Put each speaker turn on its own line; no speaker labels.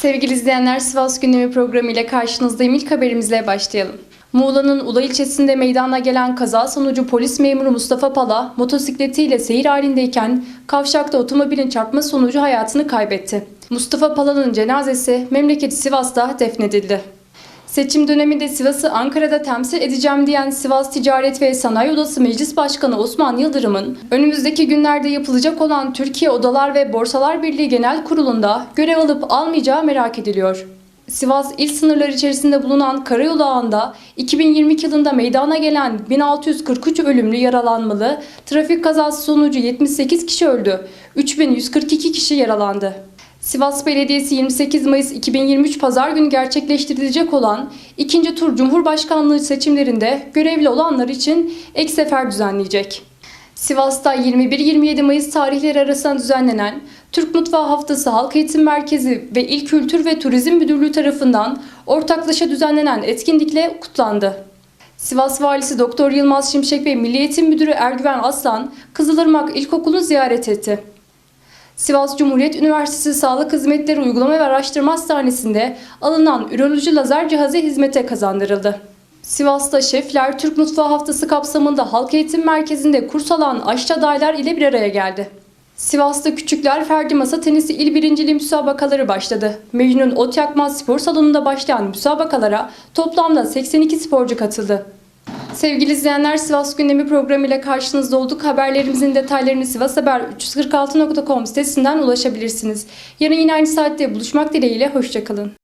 Sevgili izleyenler Sivas Gündemi programı ile karşınızdayım. İlk haberimizle başlayalım. Muğla'nın Ula ilçesinde meydana gelen kaza sonucu polis memuru Mustafa Pala motosikletiyle seyir halindeyken kavşakta otomobilin çarpma sonucu hayatını kaybetti. Mustafa Pala'nın cenazesi memleketi Sivas'ta defnedildi. Seçim döneminde Sivas'ı Ankara'da temsil edeceğim diyen Sivas Ticaret ve Sanayi Odası Meclis Başkanı Osman Yıldırım'ın önümüzdeki günlerde yapılacak olan Türkiye Odalar ve Borsalar Birliği Genel Kurulu'nda görev alıp almayacağı merak ediliyor. Sivas il sınırları içerisinde bulunan Karayolu ağında 2022 yılında meydana gelen 1643 ölümlü yaralanmalı trafik kazası sonucu 78 kişi öldü, 3142 kişi yaralandı. Sivas Belediyesi 28 Mayıs 2023 Pazar günü gerçekleştirilecek olan ikinci tur Cumhurbaşkanlığı seçimlerinde görevli olanlar için ek sefer düzenleyecek. Sivas'ta 21-27 Mayıs tarihleri arasında düzenlenen Türk Mutfağı Haftası Halk Eğitim Merkezi ve İl Kültür ve Turizm Müdürlüğü tarafından ortaklaşa düzenlenen etkinlikle kutlandı. Sivas Valisi Doktor Yılmaz Şimşek ve Milli Eğitim Müdürü Ergüven Aslan Kızılırmak İlkokulu ziyaret etti. Sivas Cumhuriyet Üniversitesi Sağlık Hizmetleri Uygulama ve Araştırma Hastanesi'nde alınan üroloji lazer cihazı hizmete kazandırıldı. Sivas'ta Şefler Türk Mutfağı Haftası kapsamında Halk Eğitim Merkezi'nde kurs alan aşçı adaylar ile bir araya geldi. Sivas'ta Küçükler Ferdi Masa Tenisi İl Birinciliği müsabakaları başladı. Mecnun Ot Yakmaz Spor Salonu'nda başlayan müsabakalara toplamda 82 sporcu katıldı. Sevgili izleyenler Sivas Gündemi programı ile karşınızda olduk. Haberlerimizin detaylarını Sivas Haber 346.com sitesinden ulaşabilirsiniz. Yarın yine aynı saatte buluşmak dileğiyle hoşçakalın.